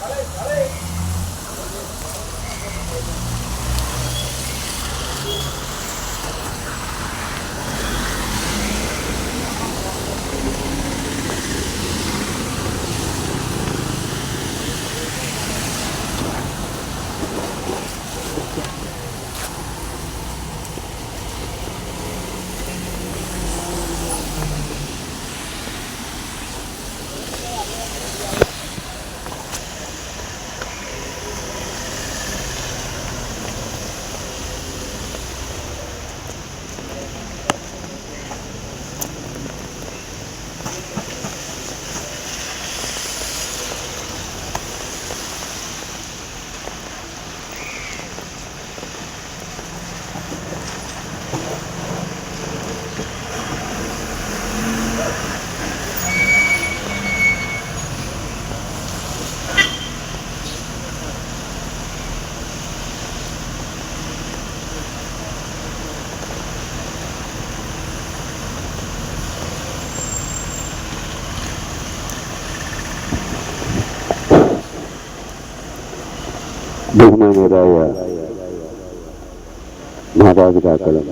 Allez, allez ബഹുമാനീയരായ മാതാപിതാക്കളും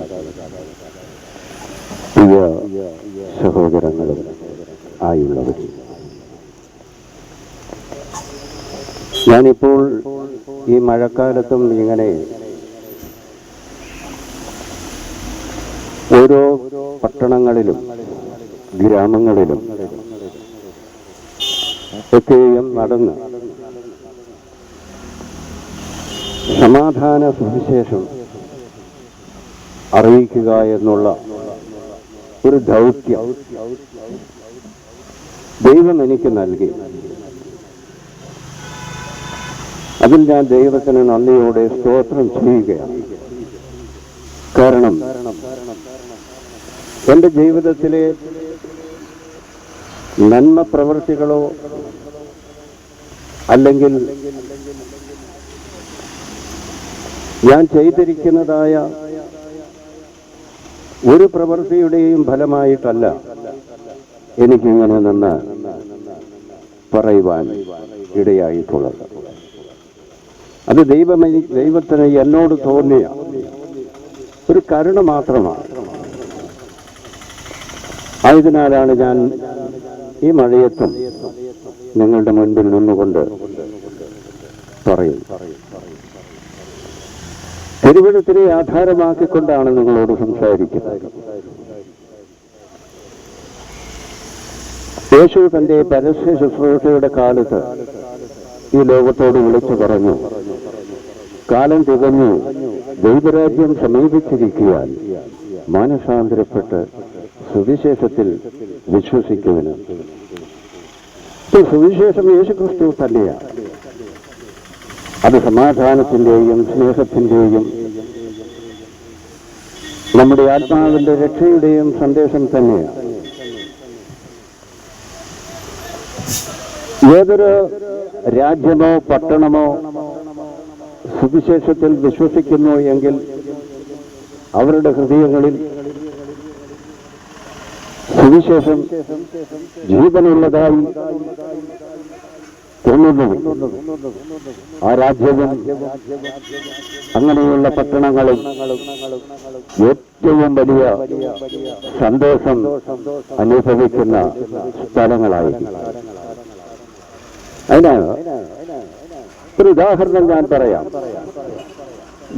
പ്രിയ സഹോദരങ്ങളും ആയുള്ളവർ. ഞാനിപ്പോൾ ഈ മഴക്കാലത്തും ഇങ്ങനെ ഓരോ പട്ടണങ്ങളിലും ഗ്രാമങ്ങളിലും ഒക്കെയും നടന്ന് സമാധാന സുവിശേഷം അറിയിക്കുക എന്നുള്ള ഒരു ദൗത്യം ദൈവം എനിക്ക് നൽകി. അതിൽ ഞാൻ ദൈവത്തിന് നന്ദിയോടെ സ്തോത്രം ചെയ്യുകയാണ്. കാരണം എന്റെ ജീവിതത്തിലെ നന്മ പ്രവൃത്തികളോ അല്ലെങ്കിൽ ഞാൻ ചെയ്തിരിക്കുന്നതായ ഒരു പ്രവൃത്തിയുടെയും ഫലമായിട്ടല്ല എനിക്കിങ്ങനെ നിന്ന് പറയുവാൻ ഇടയായിട്ടുള്ളത്. അത് ദൈവം ദൈവത്തിന് എന്നോട് തോന്നിയ ഒരു കരുണ മാത്രമാണ്. ആയതിനാലാണ് ഞാൻ ഈ മഴയത്തും നിങ്ങളുടെ മുൻപിൽ നിന്നുകൊണ്ട് പറയും തിരുവനന്തപുരത്തിനെ ആധാരമാക്കിക്കൊണ്ടാണ് നിങ്ങളോട് സംസാരിക്കുന്നത്. യേശു തന്റെ പരസ്യ ശുശ്രൂഷയുടെ കാലത്ത് ഈ ലോകത്തോട് വിളിച്ചു പറഞ്ഞു കാലം തികഞ്ഞു ദൈവരാജ്യം സമീപിച്ചിരിക്കുകയാൽ മാനസാന്തരപ്പെട്ട് സുവിശേഷത്തിൽ വിശ്വസിക്കുവിന്. സുവിശേഷം യേശുക്രിസ്തു തന്നെയാണ്. അത് സമാധാനത്തിന്റെയും സ്നേഹത്തിന്റെയും നമ്മുടെ ആത്മാവിന്റെ രക്ഷയുടെയും സന്ദേശം തന്നെയാണ്. ഏതൊരു രാജ്യമോ പട്ടണമോ സുവിശേഷത്തിൽ വിശ്വസിക്കുന്നു എങ്കിൽ അവരുടെ ഹൃദയങ്ങളിൽ സുവിശേഷം ജീവനുള്ളതായി തോന്നുന്നു ആ രാജ്യവും അങ്ങനെയുള്ള പട്ടണങ്ങളും ഏറ്റവും വലിയ സന്തോഷം അനുഭവിക്കുന്ന സ്ഥലങ്ങളായി അതിനാണ് ഒരു ഉദാഹരണം ഞാൻ പറയാം.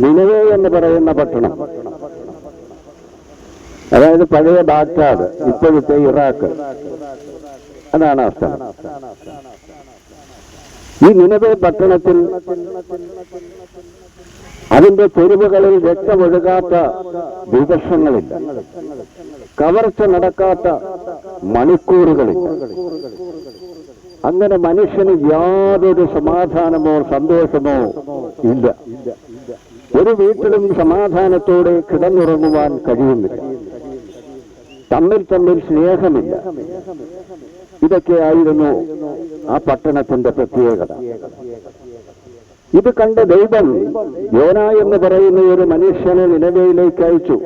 നിലവേ എന്ന് പറയുന്ന പട്ടണം. അതായത് പഴയ ബാഗ്ദാദ് ഇപ്പോഴത്തെ ഇറാഖ്. അതാണ് സ്ഥലം. ഈ നിലവേ പട്ടണത്തിൽ അതിന്റെ തെരുവുകളിൽ രക്തമൊഴുകാത്ത ദിവസങ്ങളില്ല കവർച്ച നടക്കാത്ത മണിക്കൂറുകളില്ല. അങ്ങനെ മനുഷ്യന് യാതൊരു സമാധാനമോ സന്തോഷമോ ഇല്ല. ഒരു വീട്ടിലും സമാധാനത്തോടെ കിടന്നുറങ്ങുവാൻ കഴിയുന്നില്ല. തമ്മിൽ തമ്മിൽ സ്നേഹമില്ല. ഇതൊക്കെയായിരുന്നു ആ പട്ടണത്തിന്റെ പ്രത്യേകത. ഇത് കണ്ട ദൈവം യോന എന്ന് പറയുന്ന ഒരു മനുഷ്യനെ നിലവയിലേക്ക് അയച്ചു.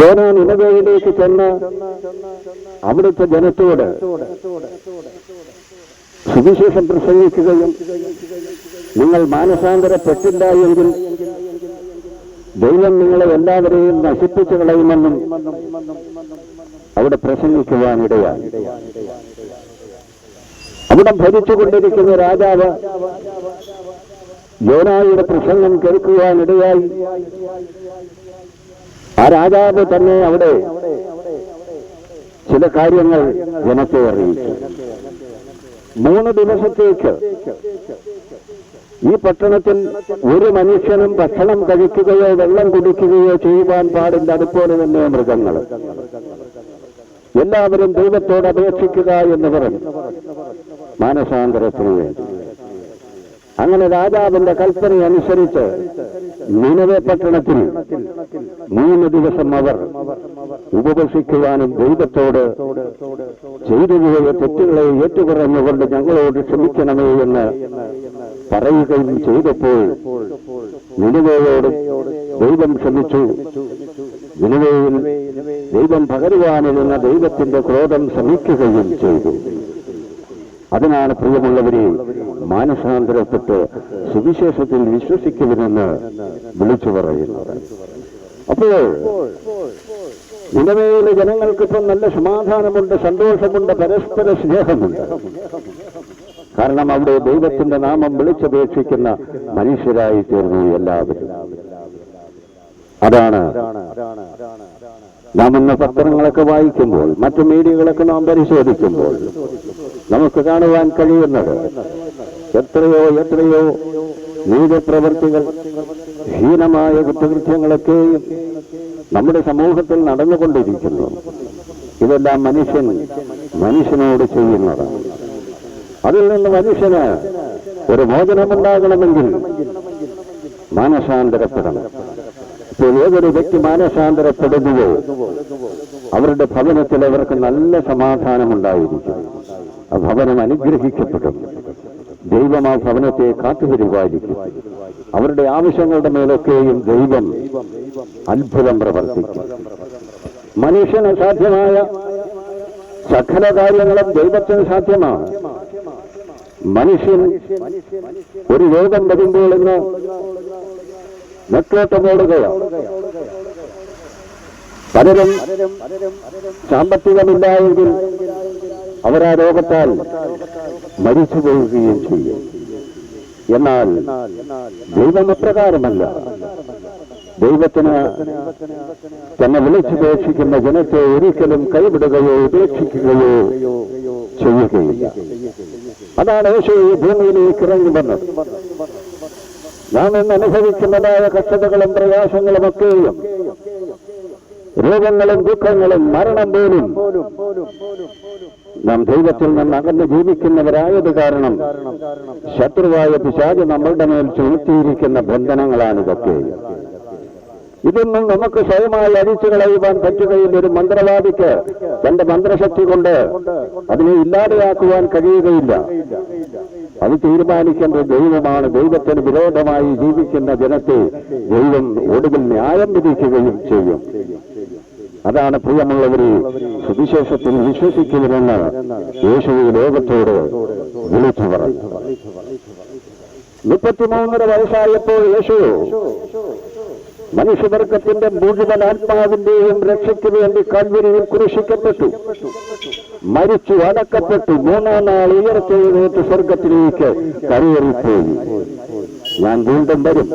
യോന നിലവയിലേക്ക് ചെന്ന് അവിടുത്തെ ജനത്തോട് സുവിശേഷം പ്രസംഗിക്കുകയും നിങ്ങൾ മാനസാന്തരപ്പെട്ടില്ല എങ്കിൽ ദൈവം നിങ്ങളെ എല്ലാവരെയും നശിപ്പിച്ചു കളയുമെന്നും അവിടെ പ്രസംഗിക്കുവാനിടയാണ് അവിടെ ഭരിച്ചുകൊണ്ടിരിക്കുന്ന രാജാവ് യോനായുടെ പ്രസംഗം കേൾക്കുവാനിടയായി ആ രാജാവ് തന്നെ അവിടെ ചില കാര്യങ്ങൾ ജനത്തെ അറിയിച്ചു. മൂന്ന് ദിവസത്തേക്ക് ഈ പട്ടണത്തിൽ ഒരു മനുഷ്യനും ഭക്ഷണം കഴിക്കുകയോ വെള്ളം കുടിക്കുകയോ ചെയ്യുവാൻ പാടില്ല. അതുപോലെ തന്നെ മൃഗങ്ങൾ. എല്ലാവരും ദൈവത്തോട് അപേക്ഷിക്കുക എന്ന് പറഞ്ഞു. മാനസാന്തരത്തിന് വേണ്ടി. അങ്ങനെ രാജാവിന്റെ കൽപ്പന അനുസരിച്ച് നിലവെ പട്ടണത്തിൽ മൂന്ന് ദിവസം അവർ ഉപവസിക്കുവാനും ദൈവത്തോട് ചെയ്തു പോയ തെറ്റുകളെ ഏറ്റുപറഞ്ഞുകൊണ്ട് ഞങ്ങളോട് ക്ഷമിക്കണമേ എന്ന് പറയുകയും ചെയ്തപ്പോൾ നിലവയോട് ദൈവം ക്ഷമിച്ചു. നിലവയിൽ ദൈവം പകരുവാനിരുന്ന ദൈവത്തിന്റെ ക്രോധം ശ്രമിക്കുകയും ചെയ്തു. അതിനാണ് പ്രിയമുള്ളവരെ മാനസാന്തരപ്പെട്ട് സുവിശേഷത്തിൽ വിശ്വസിക്കരുതെന്ന് വിളിച്ചു പറയുന്നത്. അപ്പോൾ നിലവേലെ ജനങ്ങൾക്കിപ്പം നല്ല സമാധാനമുണ്ട് സന്തോഷമുണ്ട് പരസ്പര സ്നേഹമുണ്ട്. കാരണം അവിടെ ദൈവത്തിന്റെ നാമം വിളിച്ചപേക്ഷിക്കുന്ന മനുഷ്യരായി തീർന്നു എല്ലാവരും. അതാണ് നാം ഇന്ന് പത്രങ്ങളൊക്കെ വായിക്കുമ്പോൾ മറ്റു മീഡിയകളൊക്കെ നാം പരിശോധിക്കുമ്പോൾ നമുക്ക് കാണുവാൻ കഴിയുന്നത് എത്രയോ എത്രയോ നീതിപ്രവർത്തികൾ ഹീനമായ കുറ്റകൃത്യങ്ങളൊക്കെയും നമ്മുടെ സമൂഹത്തിൽ നടന്നുകൊണ്ടിരിക്കുന്നു. ഇതെല്ലാം മനുഷ്യൻ മനുഷ്യനോട് ചെയ്യുന്നതാണ് അതിൽ നിന്ന് മനുഷ്യന് ഒരു മോചനമുണ്ടാകണമെങ്കിൽ മാനസാന്തരപ്പെടണം ഏതൊരു വ്യക്തി മാനസാന്തരപ്പെടുന്നുവോ അവരുടെ ഭവനത്തിൽ അവർക്ക് നല്ല സമാധാനമുണ്ടായിരിക്കും. ആ ഭവനം അനുഗ്രഹിക്കപ്പെടും. ദൈവം ആ ഭവനത്തെ കാത്തുപരിപാലിക്കും അവരുടെ ആവശ്യങ്ങളുടെ മേലൊക്കെയും ദൈവം അത്ഭുതം പ്രവർത്തിക്കും. മനുഷ്യന് സാധ്യമായ സകല കാര്യങ്ങളും ദൈവത്തിന് സാധ്യമാണ്. മനുഷ്യൻ ഒരു രോഗം വരുമ്പോൾ ഇന്ന് നെട്ടോട്ടമോടുകയാണ്. പലരും സാമ്പത്തികമില്ലായെങ്കിൽ അവരാ രോഗത്താൽ മരിച്ചു പോവുകയും ചെയ്യും. എന്നാൽ ദൈവം അപ്രകാരമല്ല. ദൈവത്തിന് തന്നെ വിളിച്ചുപേക്ഷിക്കുന്ന ജനത്തെ ഒരിക്കലും കൈവിടുകയോ ഉപേക്ഷിക്കുകയോ ചെയ്യുകയില്ല. അതാണ് യേശു ഈ ഭൂമിയിലേക്ക് ഇറങ്ങി വന്നത്. നാം ഇന്ന് അനുഭവിക്കുന്നതായ കഷ്ടതകളും പ്രയാസങ്ങളും ഒക്കെയും രോഗങ്ങളും ദുഃഖങ്ങളും മരണം പോലും നാം ദൈവത്തിൽ നിന്ന് അകന്ന് ജീവിക്കുന്നവരായത് കാരണം ശത്രുവായ പിശാജ് നമ്മളുടെ മേൽ ചുമത്തിയിരിക്കുന്ന ബന്ധനങ്ങളാണിതൊക്കെ. ഇതൊന്നും നമുക്ക് സ്വയമായി അഴിച്ചു കളയുവാൻ പറ്റുകയില്ല. ഒരു മന്ത്രവാദിക്ക് തന്റെ മന്ത്രശക്തി കൊണ്ട് അതിനെ ഇല്ലാതെയാക്കുവാൻ കഴിയുകയില്ല. അത് തീരുമാനിക്കേണ്ട ദൈവമാണ്. ദൈവത്തിന് വിരോധമായി ജീവിക്കുന്ന ജനത്തെ ദൈവം ഒടുവിൽ ന്യായം വിധിക്കുകയും ചെയ്യും. അതാണ് പ്രിയമുള്ളവരെ സുവിശേഷത്തിൽ വിശ്വസിക്കുന്നതെന്ന് യേശു ലോകത്തോട് വിളിച്ചു പറഞ്ഞു. മുപ്പത്തിമൂന്നര വയസ്സായപ്പോൾ യേശു മനുഷ്യവർഗത്തിന്റെ മുഴുവൻ ആത്മാവിന്റെയും രക്ഷയ്ക്ക് വേണ്ടി കൽവരിയിൽ കുരിശിക്കപ്പെട്ടു. മരിച്ചു അടക്കപ്പെട്ടു. മൂന്നാം നാൾ ഉയർത്തെഴുന്നേറ്റ് സ്വർഗത്തിലേക്ക് കരയേറിപ്പോയി. ഞാൻ വീണ്ടും വരും.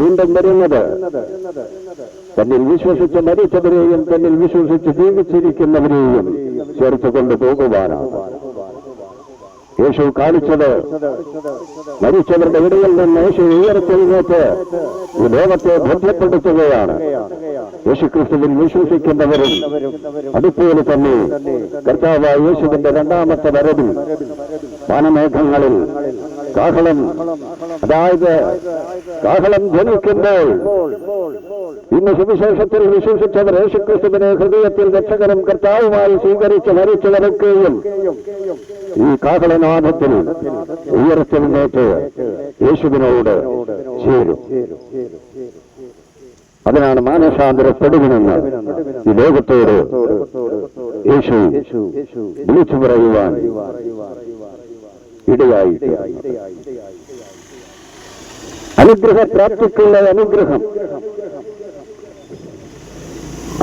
വീണ്ടും വരുന്നത് തന്നിൽ വിശ്വസിച്ച് മരിച്ചവരെയും തന്നിൽ വിശ്വസിച്ച് ജീവിച്ചിരിക്കുന്നവരെയും ചേർത്ത് കൊണ്ടുപോകുവാനാണ് യേശു കാണിച്ചത്. മരിച്ചവരുടെ ഇടയിൽ നിന്ന് യേശു ഉയർത്തെഴുന്നേറ്റ് ഈ ലോകത്തെ ബോധ്യപ്പെടുത്തുകയാണ് യേശുക്രിസ്തുവിൽ വിശ്വസിക്കുന്നവരും അതുപോലെ തന്നെ കർത്താവ് യേശുവിന്റെ രണ്ടാമത്തെ വരവിൽ വാനമേഘങ്ങളിൽ കാഹളം അതായത് കാഹളം ധനിക്കുമ്പോൾ ഇന്ന് സുവിശേഷത്തിൽ വിശ്വസിച്ചവർ യേശുക്രിസ്തുവിനെ ഹൃദയത്തിൽ രക്ഷകരും കർത്താവുമായി സ്വീകരിച്ച് മരിച്ചവരൊക്കെയും ഈ കാഹളനാഥത്തിൽ ഉയർച്ചെഴുന്നേറ്റ് യേശുവിനോട് ചേരും. അതിനാണ് മാനസാന്തരപ്പെടുമെന്ന് ഈ ലോകത്തോട് യേശു വിളിച്ചു പറയുവാൻ ഇടയായിട്ട് അനുഗ്രഹ പ്രാപ്തിക്കുള്ള അനുഗ്രഹം.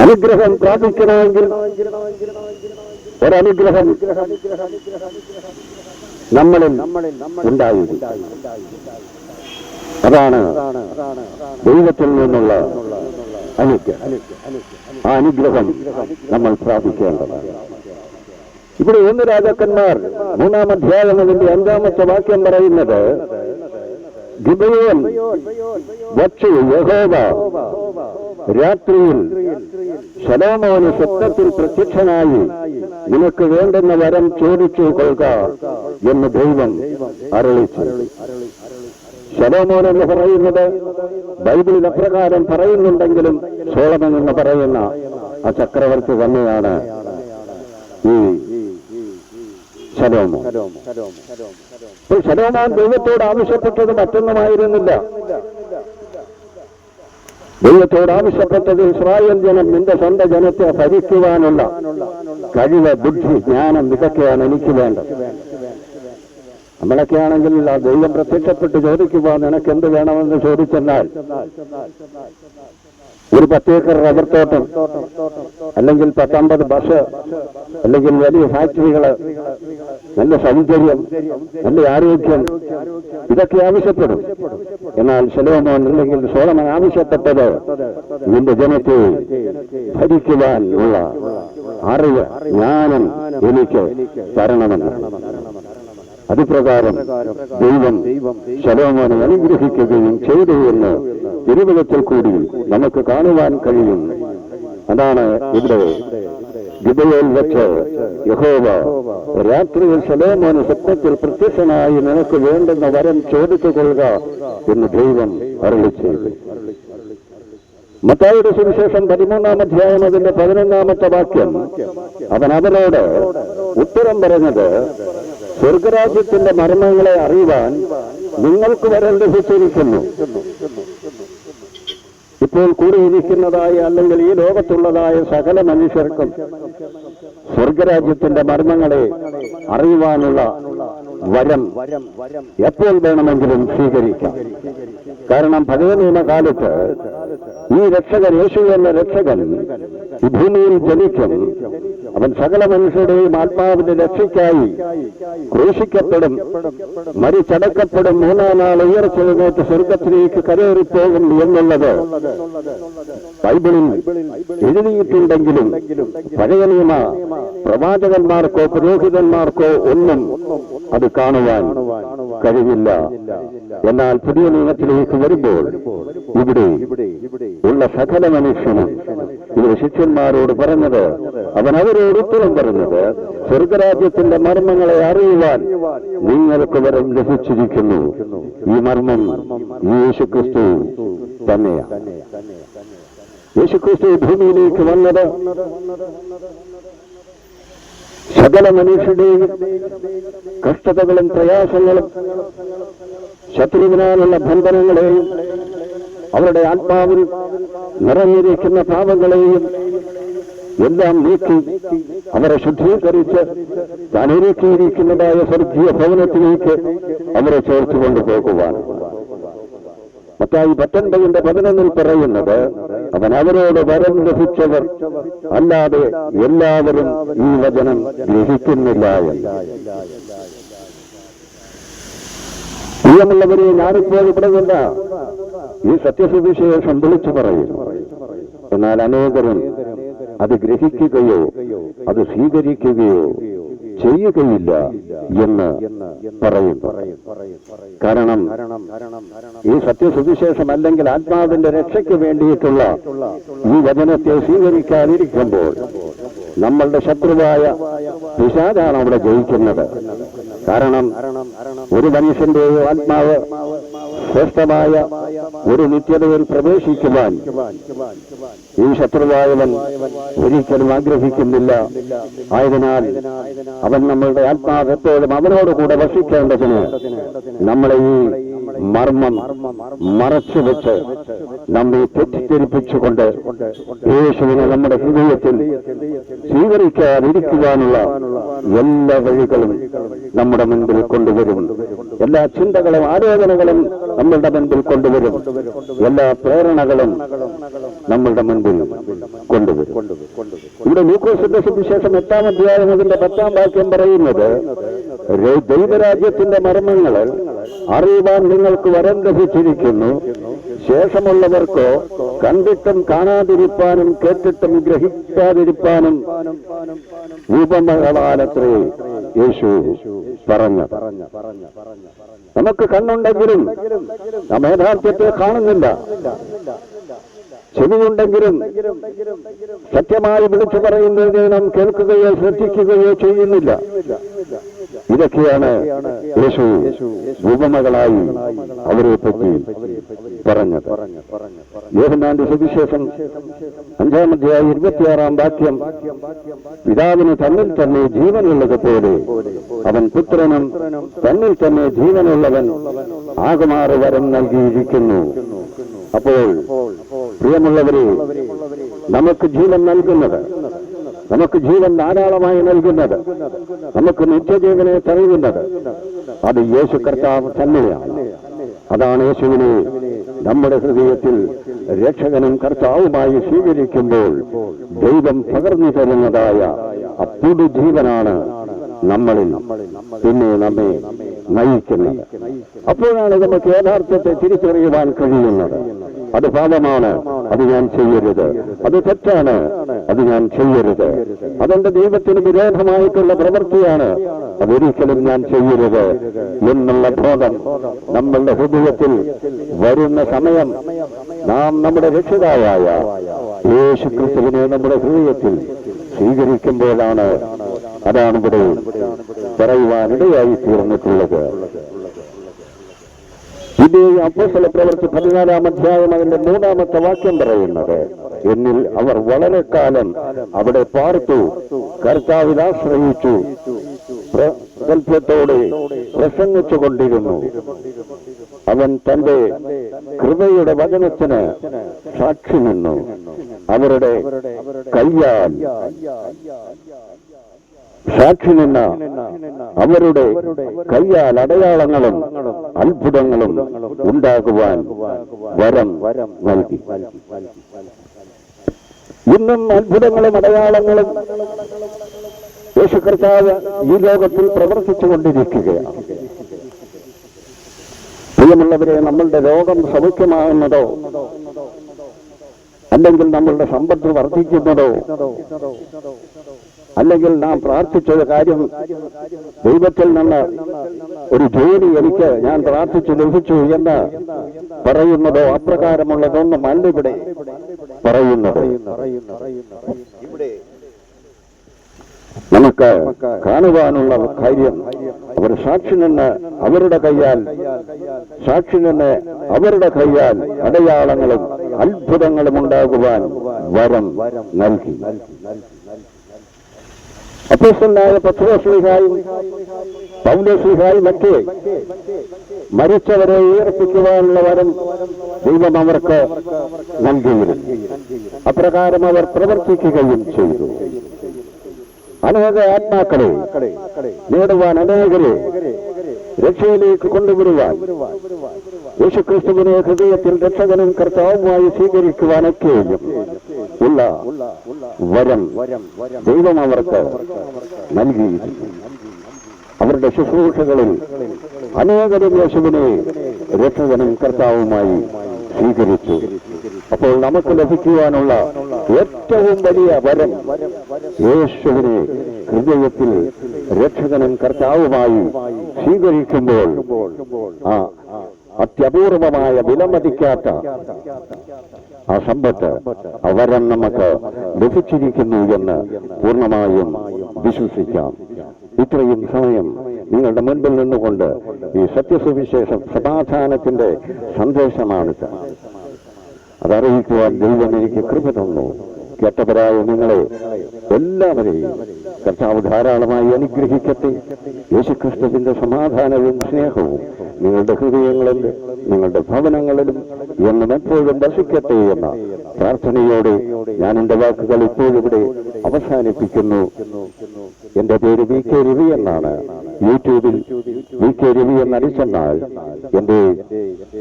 അനുഗ്രഹം പ്രാപിക്കണമെങ്കിൽ ഒരനുഗ്രഹം നമ്മളിൽ ഉണ്ടായി. അതാണ് ദൈവത്തിൽ നിന്നുള്ള അനുഗ്രഹം. ആ അനുഗ്രഹം നമ്മൾ പ്രാപിക്കേണ്ടത് ഇവിടെ ഒന്ന് രാജാക്കന്മാർ മൂന്നാം അധ്യായം അതിന്റെ അഞ്ചാമത്തെ വാക്യം പറയുന്നത് ഗിബയോൻ വച്ചു യഹോവ രാത്രിയിൽ ശലോമോന് സ്വപ്നത്തിൽ പ്രത്യക്ഷനായി നിനക്ക് വേണ്ടുന്ന വരം ചോദിച്ചു കൊള്ളുക എന്ന് ദൈവം അരളിച്ചു. ശലോമോൻ എന്ന് പറയുന്നത് ബൈബിളിൽ അപ്രകാരം പറയുന്നുണ്ടെങ്കിലും സോളമൻ എന്ന് പറയുന്ന ആ ചക്രവർത്തി തന്നെയാണ് ഈ ശലോമോ അപ്പോൾ ശലോമോൻ ദൈവത്തോട് ആവശ്യപ്പെട്ടത് മറ്റൊന്നുമായിരുന്നില്ല. ദൈവത്തോട് ആവശ്യപ്പെട്ടത് ഇസ്രായേൽ ജനം നിന്റെ സ്വന്തം ജനത്തെ ഭരിക്കുവാനുള്ള കഴിവ് ബുദ്ധി ജ്ഞാനം ഇതൊക്കെയാണ് എനിക്ക് വേണ്ടത്. നമ്മളൊക്കെ ആണെങ്കിൽ ആ ദൈവം പ്രത്യക്ഷപ്പെട്ട് ചോദിക്കുവാൻ നിനക്ക് എന്ത് വേണമെന്ന് ചോദിച്ചെന്നാൽ ഒരു പത്തേക്കർ റബ്ബർ തോട്ടം അല്ലെങ്കിൽ പത്തമ്പത് ബസ് അല്ലെങ്കിൽ വലിയ ഫാക്ടറികൾ നല്ല സൗന്ദര്യം നല്ല ആരോഗ്യം ഇതൊക്കെ ആവശ്യപ്പെടും. എന്നാൽ ശലോമോൻ അല്ലെങ്കിൽ സോളമൻ ആവശ്യപ്പെട്ടത് നിന്റെ ജനത്തെ ഭരിക്കുവാൻ ഉള്ള അറിവ് ജ്ഞാനം എനിക്ക് തരണമെന്നാണ് അതുപ്രകാരം ദൈവം ശലോമോനെ അനുഗ്രഹിക്കുകയും ചെയ്തു എന്ന് തിരുവിതത്തിൽ കൂടി നമുക്ക് കാണുവാൻ കഴിയും. അതാണ് ഇവിടെ ഗിബയിൽ വെച്ച് യഹോവ രാത്രിയിൽ ശലോമോന് സ്വപ്നത്തിൽ പ്രത്യക്ഷനായി നിനക്ക് വേണ്ടുന്ന വരം ചോദിച്ചുകൊള്ളുക എന്ന് ദൈവം അരളി ചെയ്തു. മത്തായുടെ സുവിശേഷം പതിമൂന്നാം അധ്യായം അതിന്റെ പതിനൊന്നാമത്തെ വാക്യം. അവൻ അവരോട് ഉത്തരം പറഞ്ഞത് സ്വർഗരാജ്യത്തിന്റെ മർമ്മങ്ങളെ അറിയുവാൻ നിങ്ങൾക്ക് വരെ ലഭിച്ചിരിക്കുന്നു. ഇപ്പോൾ കൂടിയിരിക്കുന്നതായ അല്ലെങ്കിൽ ഈ ലോകത്തുള്ളതായ സകല മനുഷ്യർക്കും സ്വർഗരാജ്യത്തിന്റെ മർമ്മങ്ങളെ അറിയുവാനുള്ള വരം എപ്പോൾ വേണമെങ്കിലും സ്വീകരിക്കാം. കാരണം പഴയ നിയമകാലത്ത് ഈ രക്ഷകൻ യേശു എന്ന രക്ഷകൻ ഭൂമിയിൽ ജനിക്കും അവൻ സകല മനുഷ്യരുടെയും ആത്മാവിന്റെ രക്ഷയ്ക്കായി ക്രൂശിക്കപ്പെടും മരിച്ചടക്കപ്പെടും മൂന്നാം നാൾ ഉയർച്ചെഴുന്നേറ്റ് സ്വർഗത്തിലേക്ക് കരേറിപ്പോകും എന്നുള്ളത് ബൈബിളിൽ എഴുതിയിട്ടുണ്ടെങ്കിലും പഴയ നിയമ പ്രവാചകന്മാർക്കോ പുരോഹിതന്മാർക്കോ ഒന്നും അത് കാണുവാൻ കഴിയില്ല. എന്നാൽ പുതിയ നിയമത്തിലേക്ക് വരുമ്പോൾ ഇവിടെ ഉള്ള സകല മനുഷ്യനും ഇവിടെ ശിഷ്യന്മാരോട് പറഞ്ഞത് അവൻ അവരോട് ഉത്തരം പറഞ്ഞത് സ്വർഗരാജ്യത്തിന്റെ മർമ്മങ്ങളെ അറിയുവാൻ നിങ്ങൾക്ക് വരം ലഭിച്ചിരിക്കുന്നു. ഈ മർമ്മം യേശുക്രിസ്തു തന്നെയാണ്. യേശുക്രിസ്തു ഭൂമിയിലേക്ക് വന്നത് സകല മനുഷ്യരുടെയും കഷ്ടതകളും പ്രയാസങ്ങളും ശത്രുവിനാലുള്ള ബന്ധനങ്ങളെയും അവരുടെ ആത്മാവിൽ നിറഞ്ഞിരിക്കുന്ന പാപങ്ങളെയും എല്ലാം നീക്കി അവരെ ശുദ്ധീകരിച്ച് താൻ ഒരുക്കിയിരിക്കുന്നതായ സ്വർഗീയ ഭവനത്തിലേക്ക് അവരെ ചേർത്ത് കൊണ്ടുപോകുവാൻ. മറ്റായി പത്തൊൻപതിന്റെ പതിനൊന്നിൽ പറയുന്നത് അവൻ അവരോട് വരം ലഭിച്ചവർ അല്ലാതെ എല്ലാവരും ഈ വചനം ഗ്രഹിക്കുന്നില്ല എന്ന്. പ്രിയമുള്ളവരെ ഞാനിപ്പോൾ ഇവിടെ നിന്ന ഈ സത്യസുവിശേഷം വിളിച്ചു പറയുന്നു. എന്നാൽ അനേകരും അത് ഗ്രഹിക്കുകയോ അത് സ്വീകരിക്കുകയോ ചെയ്യുകയില്ല എന്ന് പറയുന്നു. കാരണം ഈ സത്യസുവിശേഷം അല്ലെങ്കിൽ ആത്മാവിന്റെ രക്ഷയ്ക്ക് വേണ്ടിയിട്ടുള്ള ഈ വചനത്തെ സ്വീകരിക്കാതിരിക്കുമ്പോൾ നമ്മളുടെ ശത്രുവായ പിശാചാണ് അവിടെ ജയിക്കുന്നത്. കാരണം ഒരു മനുഷ്യന്റെ ആത്മാവ് ശ്രേഷ്ഠമായ ഒരു നിത്യതയിൽ പ്രവേശിക്കുവാൻ ഈ ശത്രുവായവൻ ഒരിക്കലും ആഗ്രഹിക്കുന്നില്ല. ആയതിനാൽ അവൻ നമ്മളുടെ ആത്മാവ് എപ്പോഴും അവനോട് കൂടെ വസിക്കേണ്ടതിന് നമ്മളെ ഈ മർമ്മം മറച്ചു വെച്ച് നമ്മെ തെറ്റിദ്ധരിപ്പിച്ചുകൊണ്ട് യേശുവിനെ നമ്മുടെ ഹൃദയത്തിൽ സ്വീകരിക്കാതിരിക്കുവാനുള്ള എല്ലാ വഴികളും നമ്മുടെ മുൻപിൽ കൊണ്ടുവരും. എല്ലാ ചിന്തകളും ആലോചനകളും നമ്മളുടെ മുൻപിൽ കൊണ്ടുവരും. എല്ലാ പ്രേരണകളും നമ്മളുടെ മുൻപിൽ കൊണ്ടുവരും. ഇവിടെ ലൂക്കോസിന്റെ സുവിശേഷം എട്ടാം അധ്യായം അതിന്റെ പത്താം വാക്യം പറയുന്നത് ദൈവരാജ്യത്തിന്റെ മർമ്മങ്ങൾ അറിയുവാൻ നിങ്ങൾക്ക് വരം ലഭിച്ചിരിക്കുന്നു ശേഷമുള്ളവർക്കോ കണ്ടിട്ടും കാണാതിരിപ്പാനും കേട്ടിട്ടും ഗ്രഹിക്കാതിരിപ്പാനും രൂപമകളാലത്രേ യേശു പറഞ്ഞു നമുക്ക് കണ്ണുണ്ടെങ്കിലും നാം യഥാർത്ഥത്തെ കാണുന്നില്ല. ചെവിയുണ്ടെങ്കിലും സത്യമായി വിളിച്ചു പറയുന്നതിനെ നാം കേൾക്കുകയോ ശ്രദ്ധിക്കുകയോ ചെയ്യുന്നില്ല. ഇതൊക്കെയാണ് യേശു ഉപമകളായി അവരെ പറ്റി പറഞ്ഞത്. യോഹന്നാന്റെ സുവിശേഷം അഞ്ചാം അധ്യായ ഇരുപത്തിയാറാം വാക്യം. പിതാവിന് തന്നിൽ തന്നെ ജീവനുള്ളത് പോലെ അവൻ പുത്രനും തന്നിൽ തന്നെ ജീവനുള്ളവൻ ആകുമാറ് വരം നൽകിയിരിക്കുന്നു. അപ്പോൾ പ്രിയമുള്ളവരെ നമുക്ക് ജീവൻ നൽകുന്നത് നമുക്ക് ജീവൻ ധാരാളമായി നൽകുന്നത് നമുക്ക് നിത്യജീവനെ തരുന്നത് അത് യേശു കർത്താവ് തന്നെയാണ്. അതാണ് യേശുവിനെ നമ്മുടെ ഹൃദയത്തിൽ രക്ഷകനും കർത്താവുമായി സ്വീകരിക്കുമ്പോൾ ദൈവം പകർന്നു തരുന്നതായ അപ്പുടു ജീവനാണ് നമ്മളിൽ പിന്നെ നമ്മെ നയിക്കുന്നത്. അപ്പോഴാണ് നമുക്ക് യഥാർത്ഥത്തെ തിരിച്ചറിയുവാൻ കഴിയുന്നത്. അത് പാപമാണ്. അത് ഞാൻ ചെയ്യരുത്. അത് തെറ്റാണ്. അത് ഞാൻ ചെയ്യരുത്. അതെന്റെ ദൈവത്തിന് വിരോധമായിട്ടുള്ള പ്രവൃത്തിയാണ്. അതൊരിക്കലും ഞാൻ ചെയ്യരുത്. എന്നുള്ള ബോധം നമ്മളുടെ ഹൃദയത്തിൽ വരുന്ന സമയം നാം നമ്മുടെ രക്ഷിതാവായ യേശു ക്രിസ്തുവിനെ നമ്മുടെ ഹൃദയത്തിൽ സ്വീകരിക്കുമ്പോഴാണ്. അതാണ് ഇവിടെ പറയുവാനിടയായി തീർന്നിട്ടുള്ളത്. ഇത് അപ്പോസ്തല പ്രവർത്തി പതിനാലാം അധ്യായം അതിന്റെ മൂന്നാമത്തെ വാക്യം പറയുന്നത്. എന്നിൽ അവർ വളരെ കാലം അവിടെ പാർത്തു കർത്താവിൽ ആശ്രയിച്ചു പ്രഗത്ഭ്യത്തോടെ പ്രസംഗിച്ചു കൊണ്ടിരുന്നു അവൻ തന്റെ കൃപയുടെ വചനത്തിന് സാക്ഷി നിന്നു അവരുടെ കയ്യാൽ സാക്ഷി നിന്ന അവരുടെ കയ്യാൽ അടയാളങ്ങളും അത്ഭുതങ്ങളും ഉണ്ടാകുവാൻ വരം നൽകി. ഇന്നും അത്ഭുതങ്ങളും അടയാളങ്ങളും യേശു കർത്താവ് ഈ ലോകത്തിൽ പ്രവർത്തിച്ചു കൊണ്ടിരിക്കുകയാണ് പ്രിയമുള്ളവരെ നമ്മളുടെ രോഗം സൗഖ്യമാകുന്നതോ അല്ലെങ്കിൽ നമ്മളുടെ സമ്പത്ത് വർദ്ധിക്കുന്നതോ അല്ലെങ്കിൽ നാം പ്രാർത്ഥിച്ചത് കാര്യം ദൈവത്തിൽ നിന്ന് ഒരു ജോലി എനിക്ക് ഞാൻ പ്രാർത്ഥിച്ചു ലഭിച്ചു എന്ന് പറയുന്നതോ അപ്രകാരമുള്ളതൊന്നും അല്ല ഇവിടെ പറയുന്നത്. നമുക്ക് കാണുവാനുള്ള കാര്യം അവർ സാക്ഷി നിന്ന് അവരുടെ കയ്യാൽ സാക്ഷി നിന്ന് അവരുടെ കയ്യാൽ അടയാളങ്ങളും അത്ഭുതങ്ങളും ഉണ്ടാകുവാൻ വരം നൽകി. അപ്പോസ്റ്റലായ പത്രോസ്ലിഹായും പൗലോസ്ലിഹായും ഒക്കെ മരിച്ചവരെ ഉയർപ്പിക്കുവാനുള്ള വരം ദൈവം അവർക്ക് നൽകിയിരുന്നു. അപ്രകാരം അവർ പ്രവർത്തിക്കുകയും ചെയ്തു. അനേക ആത്മാക്കളെ നേടുവാൻ അനേകരെ രക്ഷയിലേക്ക് കൊണ്ടുവരുവാൻ. യേശുക്രിസ്തുവിനെ ഹൃദയത്തിൽ രക്ഷകനും കർത്താവുമായി സ്വീകരിക്കുവാനൊക്കെയും ഉള്ള വരം ദൈവം അവർക്ക് നൽകിയിരുന്നു അവരുടെ ശുശ്രൂഷകളിൽ അനേകരും യേശുവിനെ രക്ഷകനും കർത്താവുമായി സ്വീകരിച്ചു. അപ്പോൾ നമുക്ക് ലഭിക്കുവാനുള്ള ഏറ്റവും വലിയ വരം യേശുവിനെ ഹൃദയത്തിൽ രക്ഷകനും കർത്താവുമായി സ്വീകരിക്കുമ്പോൾ ആ അത്യപൂർവമായ വിലമതിക്കാത്ത ആ സമ്പത്ത് അവരം നമുക്ക് ലഭിച്ചിരിക്കുന്നു എന്ന് പൂർണമായും വിശ്വസിക്കാം. ഇത്രയും സമയം നിങ്ങളുടെ മുൻപിൽ നിന്നുകൊണ്ട് ഈ സത്യസുവിശേഷം സമാധാനത്തിന്റെ സന്ദേശമാണിത്. അതറിയിക്കുവാൻ ദൈവം എനിക്ക് കൃപ തന്നു. കേട്ടവരായ നിങ്ങളെ എല്ലാവരെയും കർത്താവ് ധാരാളമായി അനുഗ്രഹിക്കട്ടെ. യേശുക്രിസ്തുവിന്റെ സമാധാനവും സ്നേഹവും നിങ്ങളുടെ ഹൃദയങ്ങളിലും നിങ്ങളുടെ ഭവനങ്ങളിലും എന്നും എപ്പോഴും വസിക്കട്ടെ എന്ന പ്രാർത്ഥനയോടെ ഞാൻ എന്റെ വാക്കുകൾ ഇപ്പോഴിവിടെ അവസാനിപ്പിക്കുന്നു. എന്റെ പേര് വി കെ രവി എന്നാണ്. യൂട്യൂബിൽ വി കെ രവി എന്ന് അടിച്ചെന്നാൽ എന്റെ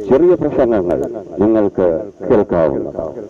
ചെറിയ പ്രസംഗങ്ങൾ നിങ്ങൾക്ക് കേൾക്കാവുന്നതാണ്.